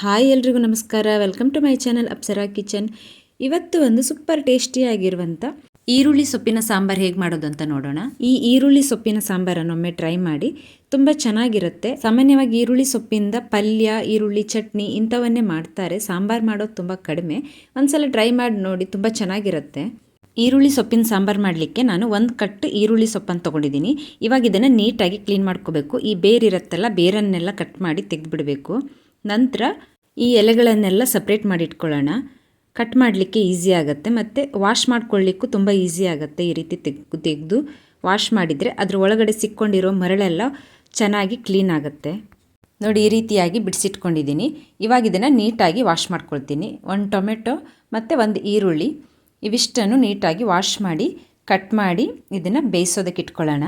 Hi ಎಲ್ರಿಗೂ ನಮಸ್ಕಾರ. Welcome to my channel Apsara Kitchen ಇವತ್ತು ಒಂದು ಸೂಪರ್ ಟೇಸ್ಟಿಯಾಗಿರುವಂಥ ಈರುಳ್ಳಿ ಸೊಪ್ಪಿನ ಸಾಂಬಾರು ಹೇಗೆ ಮಾಡೋದು ಅಂತ ನೋಡೋಣ. ಈ ಈರುಳ್ಳಿ ಸೊಪ್ಪಿನ ಸಾಂಬಾರನ್ನು ಒಮ್ಮೆ ಟ್ರೈ ಮಾಡಿ, ತುಂಬ ಚೆನ್ನಾಗಿರುತ್ತೆ. ಸಾಮಾನ್ಯವಾಗಿ ಈರುಳ್ಳಿ ಸೊಪ್ಪಿಂದ ಪಲ್ಯ, ಈರುಳ್ಳಿ ಚಟ್ನಿ ಇಂಥವನ್ನೇ ಮಾಡ್ತಾರೆ. ಸಾಂಬಾರು ಮಾಡೋದು ತುಂಬ ಕಡಿಮೆ. ಒಂದ್ಸಲ ಟ್ರೈ ಮಾಡಿ ನೋಡಿ, ತುಂಬ ಚೆನ್ನಾಗಿರುತ್ತೆ. ಈರುಳ್ಳಿ ಸೊಪ್ಪಿನ ಸಾಂಬಾರು ಮಾಡಲಿಕ್ಕೆ ನಾನು ಒಂದು ಕಟ್ಟು ಈರುಳ್ಳಿ ಸೊಪ್ಪನ್ನು ತೊಗೊಂಡಿದ್ದೀನಿ. ಇವಾಗ ಇದನ್ನು ನೀಟಾಗಿ ಕ್ಲೀನ್ ಮಾಡ್ಕೋಬೇಕು. ಈ ಬೇರಿರುತ್ತಲ್ಲ ಬೇರನ್ನೆಲ್ಲ ಕಟ್ ಮಾಡಿ ತೆಗೆದುಬಿಡಬೇಕು. ನಂತರ ಈ ಎಲೆಗಳನ್ನೆಲ್ಲ ಸಪ್ರೇಟ್ ಮಾಡಿ ಇಟ್ಕೊಳ್ಳೋಣ ಕಟ್ ಮಾಡಲಿಕ್ಕೆ ಈಸಿ ಆಗುತ್ತೆ. ಮತ್ತು ವಾಶ್ ಮಾಡ್ಕೊಳ್ಳಿಕ್ಕೂ ತುಂಬ ಈಸಿ ಆಗುತ್ತೆ ಈ ರೀತಿ ತೆಗ್, ತೆಗೆದು ವಾಶ್ ಮಾಡಿದರೆ ಅದ್ರ ಒಳಗಡೆ ಸಿಕ್ಕೊಂಡಿರೋ ಮರಳೆಲ್ಲ ಚೆನ್ನಾಗಿ ಕ್ಲೀನ್ ಆಗುತ್ತೆ. ನೋಡಿ ಈ ರೀತಿಯಾಗಿ ಬಿಡಿಸಿಟ್ಕೊಂಡಿದ್ದೀನಿ. ಇವಾಗ ಇದನ್ನು ನೀಟಾಗಿ ವಾಶ್ ಮಾಡ್ಕೊಳ್ತೀನಿ. ಒಂದು ಟೊಮೆಟೊ ಮತ್ತು ಒಂದು ಈರುಳ್ಳಿ. ಇವಿಷ್ಟನ್ನು ನೀಟಾಗಿ ವಾಶ್ ಮಾಡಿ ಕಟ್ ಮಾಡಿ ಇದನ್ನು ಬೇಯಿಸೋದಕ್ಕೆ ಇಟ್ಕೊಳ್ಳೋಣ.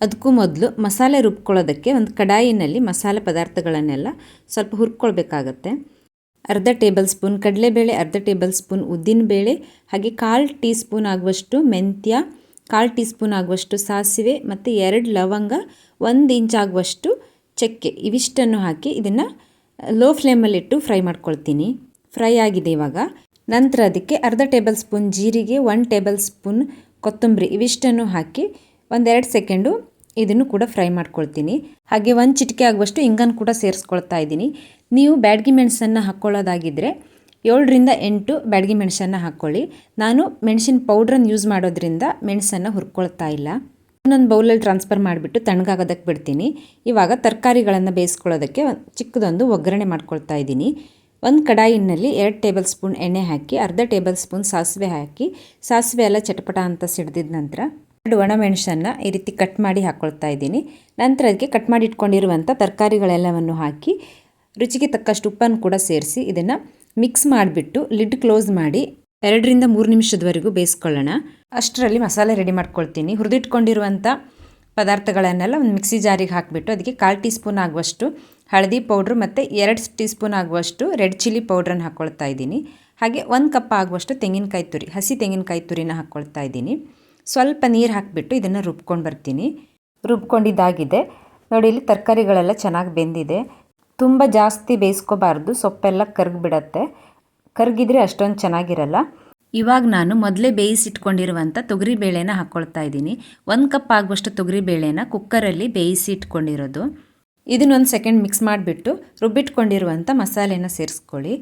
ಅದಕ್ಕೂ ಮೊದಲು ಮಸಾಲೆ ರುಬ್ಕೊಳ್ಳೋದಕ್ಕೆ ಒಂದು ಕಡಾಯಿನಲ್ಲಿ ಮಸಾಲೆ ಪದಾರ್ಥಗಳನ್ನೆಲ್ಲ ಸ್ವಲ್ಪ ಹುರ್ಕೊಳ್ಬೇಕಾಗತ್ತೆ. ಅರ್ಧ ಟೇಬಲ್ ಸ್ಪೂನ್ ಕಡಲೆಬೇಳೆ, ಅರ್ಧ ಟೇಬಲ್ ಸ್ಪೂನ್ ಉದ್ದಿನಬೇಳೆ, ಹಾಗೆ ಕಾಲು ಟೀ ಸ್ಪೂನ್ ಆಗುವಷ್ಟು ಮೆಂತ್ಯ, ಕಾಲು ಟೀ ಸ್ಪೂನ್ ಆಗುವಷ್ಟು ಸಾಸಿವೆ ಮತ್ತು ಎರಡು ಲವಂಗ, ಒಂದು ಇಂಚ್ ಆಗುವಷ್ಟು ಚಕ್ಕೆ ಇವಿಷ್ಟನ್ನು ಹಾಕಿ ಇದನ್ನು ಲೋ ಫ್ಲೇಮಲ್ಲಿಟ್ಟು ಫ್ರೈ ಮಾಡ್ಕೊಳ್ತೀನಿ. ಫ್ರೈ ಆಗಿದೆ ಇವಾಗ. ನಂತರ ಅದಕ್ಕೆ ಅರ್ಧ ಟೇಬಲ್ ಸ್ಪೂನ್ ಜೀರಿಗೆ ಒನ್ ಟೇಬಲ್ ಸ್ಪೂನ್ ಕೊತ್ತಂಬರಿ ಇವಿಷ್ಟನ್ನು ಹಾಕಿ ಒಂದೆರಡು ಸೆಕೆಂಡು ಇದನ್ನು ಕೂಡ ಫ್ರೈ ಮಾಡ್ಕೊಳ್ತೀನಿ. ಹಾಗೆ ಒಂದು ಚಿಟಿಕೆ ಆಗುವಷ್ಟು ಹಿಂಗನ್ನು ಕೂಡ ಸೇರಿಸ್ಕೊಳ್ತಾ ಇದ್ದೀನಿ. ನೀವು ಬ್ಯಾಡ್ಗಿ ಮೆಣಸನ್ನು ಹಾಕ್ಕೊಳ್ಳೋದಾಗಿದ್ದರೆ ಏಳರಿಂದ ಎಂಟು ಬ್ಯಾಡ್ಗಿ ಮೆಣಸನ್ನು ಹಾಕ್ಕೊಳ್ಳಿ. ನಾನು ಮೆಣಸಿನ ಪೌಡ್ರನ್ನು ಯೂಸ್ ಮಾಡೋದ್ರಿಂದ ಮೆಣಸನ್ನು ಹುರ್ಕೊಳ್ತಾ ಇಲ್ಲ. ಇನ್ನೊಂದು ಬೌಲಲ್ಲಿ ಟ್ರಾನ್ಸ್ಫರ್ ಮಾಡಿಬಿಟ್ಟು ತಣ್ಣಗಾಗೋದಕ್ಕೆ ಬಿಡ್ತೀನಿ. ಇವಾಗ ತರಕಾರಿಗಳನ್ನು ಬೇಯಿಸ್ಕೊಳ್ಳೋದಕ್ಕೆ ಚಿಕ್ಕದೊಂದು ಒಗ್ಗರಣೆ ಮಾಡ್ಕೊಳ್ತಾ ಇದ್ದೀನಿ. ಒಂದು ಕಡಾಯಿನಲ್ಲಿ ಎರಡು ಟೇಬಲ್ ಸ್ಪೂನ್ ಎಣ್ಣೆ ಹಾಕಿ, ಅರ್ಧ ಟೇಬಲ್ ಸ್ಪೂನ್ ಸಾಸಿವೆ ಹಾಕಿ, ಸಾಸಿವೆ ಎಲ್ಲ ಚಟಪಟ ಅಂತ ಸಿಡ್ದಿದ ನಂತರ ಎರಡು ಒಣಮೆಣಸನ್ನು ಈ ರೀತಿ ಕಟ್ ಮಾಡಿ ಹಾಕ್ಕೊಳ್ತಾ ಇದ್ದೀನಿ. ನಂತರ ಅದಕ್ಕೆ ಕಟ್ ಮಾಡಿ ಇಟ್ಕೊಂಡಿರುವಂಥ ತರಕಾರಿಗಳೆಲ್ಲವನ್ನು ಹಾಕಿ ರುಚಿಗೆ ತಕ್ಕಷ್ಟು ಉಪ್ಪನ್ನು ಕೂಡ ಸೇರಿಸಿ ಇದನ್ನು ಮಿಕ್ಸ್ ಮಾಡಿಬಿಟ್ಟು ಲಿಡ್ ಕ್ಲೋಸ್ ಮಾಡಿ ಎರಡರಿಂದ ಮೂರು ನಿಮಿಷದವರೆಗೂ ಬೇಯಿಸ್ಕೊಳ್ಳೋಣ. ಅಷ್ಟರಲ್ಲಿ ಮಸಾಲೆ ರೆಡಿ ಮಾಡ್ಕೊಳ್ತೀನಿ. ಹುರಿದಿಟ್ಕೊಂಡಿರುವಂಥ ಪದಾರ್ಥಗಳನ್ನೆಲ್ಲ ಒಂದು ಮಿಕ್ಸಿ ಜಾರಿಗೆ ಹಾಕಿಬಿಟ್ಟು ಅದಕ್ಕೆ ಕಾಲು ಟೀ ಸ್ಪೂನ್ ಆಗುವಷ್ಟು ಹಳದಿ ಪೌಡ್ರು ಮತ್ತು ಎರಡು ಟೀ ಸ್ಪೂನ್ ಆಗುವಷ್ಟು ರೆಡ್ ಚಿಲ್ಲಿ ಪೌಡ್ರನ್ನು ಹಾಕ್ಕೊಳ್ತಾ ಇದ್ದೀನಿ. ಹಾಗೆ ಒಂದು ಕಪ್ ಆಗುವಷ್ಟು ತೆಂಗಿನಕಾಯಿ ತುರಿ, ಹಸಿ ತೆಂಗಿನಕಾಯಿ ತುರಿನ ಹಾಕ್ಕೊಳ್ತಾ ಇದ್ದೀನಿ. ಸ್ವಲ್ಪ ನೀರು ಹಾಕಿಬಿಟ್ಟು ಇದನ್ನು ರುಬ್ಕೊಂಡು ಬರ್ತೀನಿ. ರುಬ್ಕೊಂಡಿದ್ದಾಗಿದೆ. ನೋಡಿ, ಇಲ್ಲಿ ತರಕಾರಿಗಳೆಲ್ಲ ಚೆನ್ನಾಗಿ ಬೆಂದಿದೆ. ತುಂಬ ಜಾಸ್ತಿ ಬೇಯಿಸ್ಕೋಬಾರ್ದು. ಸೊಪ್ಪೆಲ್ಲ ಕರ್ಗಿಬಿಡತ್ತೆ. ಕರ್ಗಿದ್ರೆ ಅಷ್ಟೊಂದು ಚೆನ್ನಾಗಿರಲ್ಲ. ಇವಾಗ ನಾನು ಮೊದಲೇ ಬೇಯಿಸಿಟ್ಕೊಂಡಿರುವಂಥ ತೊಗರಿ ಬೇಳೆನ ಹಾಕ್ಕೊಳ್ತಾ ಇದ್ದೀನಿ. ಒಂದು ಕಪ್ ಆಗುವಷ್ಟು ತೊಗರಿ ಬೇಳೆನ ಕುಕ್ಕರಲ್ಲಿ ಬೇಯಿಸಿ ಇಟ್ಕೊಂಡಿರೋದು ಇದನ್ನೊಂದು ಸೆಕೆಂಡ್ ಮಿಕ್ಸ್ ಮಾಡಿಬಿಟ್ಟು ರುಬ್ಬಿಟ್ಕೊಂಡಿರುವಂಥ ಮಸಾಲೆನ ಸೇರಿಸ್ಕೊಳ್ಳಿ.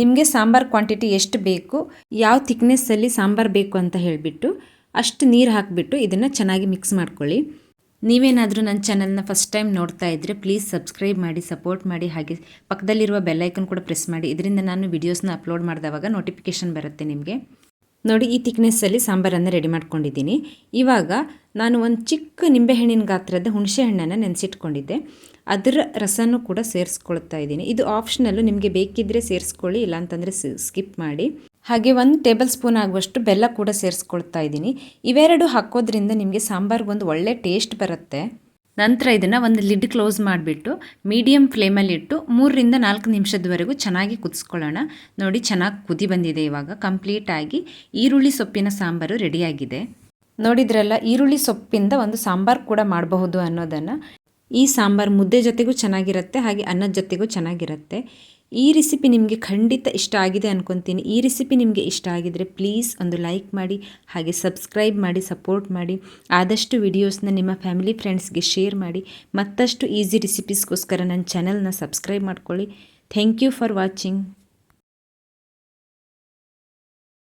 ನಿಮಗೆ ಸಾಂಬಾರು ಕ್ವಾಂಟಿಟಿ ಎಷ್ಟು ಬೇಕು, ಯಾವ ಥಿಕ್ನೆಸ್ಸಲ್ಲಿ ಸಾಂಬಾರು ಬೇಕು ಅಂತ ಹೇಳಿಬಿಟ್ಟು ಅಷ್ಟು ನೀರು ಹಾಕಿಬಿಟ್ಟು ಇದನ್ನು ಚೆನ್ನಾಗಿ ಮಿಕ್ಸ್ ಮಾಡ್ಕೊಳ್ಳಿ. ನೀವೇನಾದರೂ ನನ್ನ ಚಾನಲ್ನ ಫಸ್ಟ್ ಟೈಮ್ ನೋಡ್ತಾ ಇದ್ದರೆ ಪ್ಲೀಸ್ ಸಬ್ಸ್ಕ್ರೈಬ್ ಮಾಡಿ ಸಪೋರ್ಟ್ ಮಾಡಿ, ಹಾಗೆ ಪಕ್ಕದಲ್ಲಿರುವ ಬೆಲ್ಲೈಕನ್ ಕೂಡ ಪ್ರೆಸ್ ಮಾಡಿ. ಇದರಿಂದ ನಾನು ವೀಡಿಯೋಸ್ನ ಅಪ್ಲೋಡ್ ಮಾಡಿದವಾಗ ನೋಟಿಫಿಕೇಷನ್ ಬರುತ್ತೆ ನಿಮಗೆ. ನೋಡಿ, ಈ ಥಿಕ್ನೆಸ್ಸಲ್ಲಿ ಸಾಂಬಾರನ್ನು ರೆಡಿ ಮಾಡ್ಕೊಂಡಿದ್ದೀನಿ. ಇವಾಗ ನಾನು ಒಂದು ಚಿಕ್ಕ ನಿಂಬೆಹಣ್ಣಿನ ಗಾತ್ರದ ಹುಣಸೆ ಹಣ್ಣನ್ನು ನೆನೆಸಿಟ್ಕೊಂಡಿದ್ದೆ. ಅದರ ರಸನೂ ಕೂಡ ಸೇರಿಸ್ಕೊಳ್ತಾ ಇದ್ದೀನಿ. ಇದು ಆಪ್ಷನಲ್ಲು ನಿಮಗೆ ಬೇಕಿದ್ದರೆ ಸೇರಿಸ್ಕೊಳ್ಳಿ, ಇಲ್ಲಾಂತಂದರೆ ಸ್ಕಿಪ್ ಮಾಡಿ. ಹಾಗೆ ಒಂದು ಟೇಬಲ್ ಸ್ಪೂನ್ ಆಗುವಷ್ಟು ಬೆಲ್ಲ ಕೂಡ ಸೇರಿಸ್ಕೊಳ್ತಾ ಇದ್ದೀನಿ. ಇವೆರಡು ಹಾಕೋದ್ರಿಂದ ನಿಮಗೆ ಸಾಂಬಾರ್ಗೊಂದು ಒಳ್ಳೆ ಟೇಸ್ಟ್ ಬರುತ್ತೆ. ನಂತರ ಇದನ್ನು ಒಂದು ಲಿಡ್ ಕ್ಲೋಸ್ ಮಾಡಿಬಿಟ್ಟು ಮೀಡಿಯಮ್ ಫ್ಲೇಮಲ್ಲಿಟ್ಟು ಮೂರರಿಂದ ನಾಲ್ಕು ನಿಮಿಷದವರೆಗೂ ಚೆನ್ನಾಗಿ ಕುದಿಸ್ಕೊಳ್ಳೋಣ. ನೋಡಿ ಚೆನ್ನಾಗಿ ಕುದಿ ಬಂದಿದೆ ಇವಾಗ. ಕಂಪ್ಲೀಟಾಗಿ ಈರುಳ್ಳಿ ಸೊಪ್ಪಿನ ಸಾಂಬಾರು ರೆಡಿಯಾಗಿದೆ. ನೋಡಿದ್ರಲ್ಲ, ಈರುಳ್ಳಿ ಸೊಪ್ಪಿಂದ ಒಂದು ಸಾಂಬಾರು ಕೂಡ ಮಾಡಬಹುದು ಅನ್ನೋದನ್ನು. ಈ ಸಾಂಬಾರು ಮುದ್ದೆ ಜೊತೆಗೂ ಚೆನ್ನಾಗಿರುತ್ತೆ, ಹಾಗೆ ಅನ್ನದ ಜೊತೆಗೂ ಚೆನ್ನಾಗಿರುತ್ತೆ. ಈ ರೆಸಿಪಿ ನಿಮಗೆ ಖಂಡಿತ ಇಷ್ಟ ಆಗಿದೆ ಅಂದ್ಕೊತೀನಿ ಈ ರೆಸಿಪಿ ನಿಮಗೆ ಇಷ್ಟ ಆಗಿದರೆ ಪ್ಲೀಸ್ ಒಂದು ಲೈಕ್ ಮಾಡಿ, ಹಾಗೆ ಸಬ್ಸ್ಕ್ರೈಬ್ ಮಾಡಿ ಸಪೋರ್ಟ್ ಮಾಡಿ. ಆದಷ್ಟು ವಿಡಿಯೋಸ್ನ ನಿಮ್ಮ ಫ್ಯಾಮಿಲಿ ಫ್ರೆಂಡ್ಸ್ಗೆ ಶೇರ್ ಮಾಡಿ. ಮತ್ತಷ್ಟು ಈಸಿ ರೆಸಿಪೀಸ್ಗೋಸ್ಕರ ನನ್ನ ಚಾನಲ್ನ ಸಬ್ಸ್ಕ್ರೈಬ್ ಮಾಡ್ಕೊಳ್ಳಿ. Thank you for watching